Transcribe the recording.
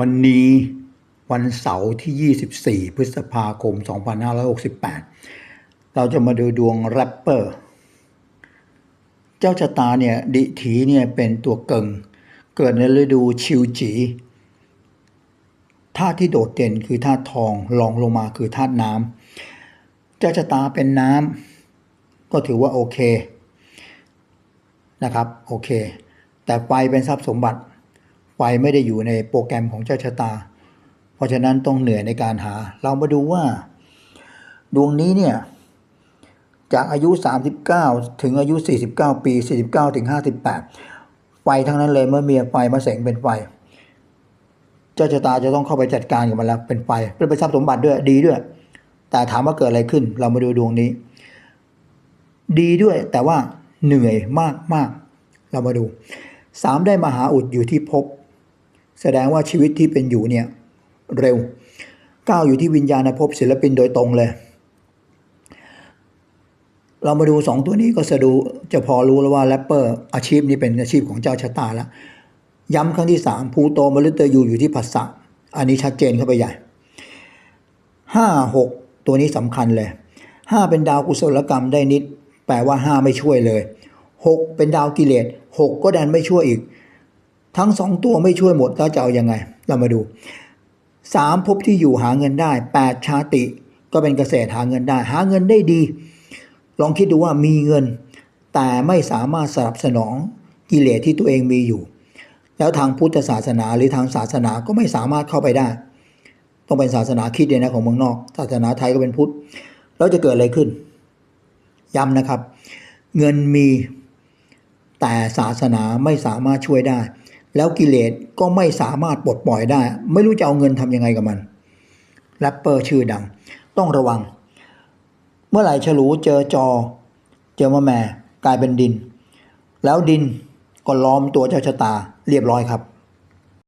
วันนี้วันเสาร์ที่ 24 พฤษภาคม 2568 เราจะมาดูดวงแรปเปอร์ เจ้าชะตาเนี่ยดิถีเนี่ยเป็นตัวเกิง เกิดในฤดูชิวจีธาตุที่โดดเด่นคือธาตุทองรองลงมาคือธาตุน้ำเจ้าชะตาเป็นน้ำก็ถือว่าโอเคนะครับโอเค แต่ไฟเป็นทรัพย์สมบัติ ไฟไม่ได้อยู่ในโปรแกรมของเจ้าชะตา เพราะฉะนั้นต้องเหนื่อยในการหา เรามาดูว่า ดวงนี้เนี่ย จากอายุ 39 ถึงอายุ 49 ปี 49 ถึง 58 ไฟทั้งนั้นเลยเมื่อเมียไฟมาเสงเป็นไฟ เจ้าชะตาจะต้องเข้าไปจัดการกับมันแล้วเป็นไฟเป็นไปทรัพย์สมบัติด้วยดีด้วย แต่ถามว่าเกิดอะไรขึ้น เรามาดูดวงนี้ ดีด้วยแต่ว่าเหนื่อยมากมากเรามาดูสามได้มหาอุดอยู่ที่ภพ แสดงว่าชีวิตที่เป็นอยู่เนี่ยเร็วก้าวอยู่ที่วิญญาณภพศิลปินโดยตรงเลย เรามาดูสองตัวนี้ก็จะดูจะพอรู้แล้วว่าแรปเปอร์อาชีพนี้เป็นอาชีพของเจ้าชะตาแล้วย้ำครั้งที่สามภูโตมฤตยูอยู่ที่ภาษะอันนี้ชัดเจนเข้าไปใหญ่ห้าหกตัวนี้สำคัญเลยห้าเป็นดาวกุศลกรรมได้นิด แปลว่าห้าไม่ช่วยเลยหกเป็นดาวกิเลสหกก็ดันไม่ช่วยอีก ทั้งสองตัวไม่ช่วยหมดแล้วจะเอายังไง เรามาดูสามภพที่อยู่หาเงินได้แปดชาติก็เป็นเกษตรหาเงินได้ หาเงินได้ดี ลองคิดดูว่ามีเงิน แต่ไม่สามารถสนับสนองกิเลสที่ตัวเองมีอยู่ แล้วทางพุทธศาสนาหรือทางศาสนาก็ไม่สามารถเข้าไปได้ ต้องเป็นศาสนาคิดเลยนะของเมืองนอก ศาสนาไทยก็เป็นพุทธแล้วจะเกิดอะไรขึ้น ย้ำนะครับ เงินมีแต่ศาสนาไม่สามารถช่วยได้ แล้วกิเลสก็ไม่สามารถปลดปล่อยได้ ไม่รู้จะเอาเงินทำยังไงกับมันแรปเปอร์ชื่อดัง ต้องระวัง เมื่อไหร่ฉลูเจอจอ เจอมาแม่กลายเป็นดิน แล้วดินก็ล้อมตัวเจ้าชะตาเรียบร้อยครับ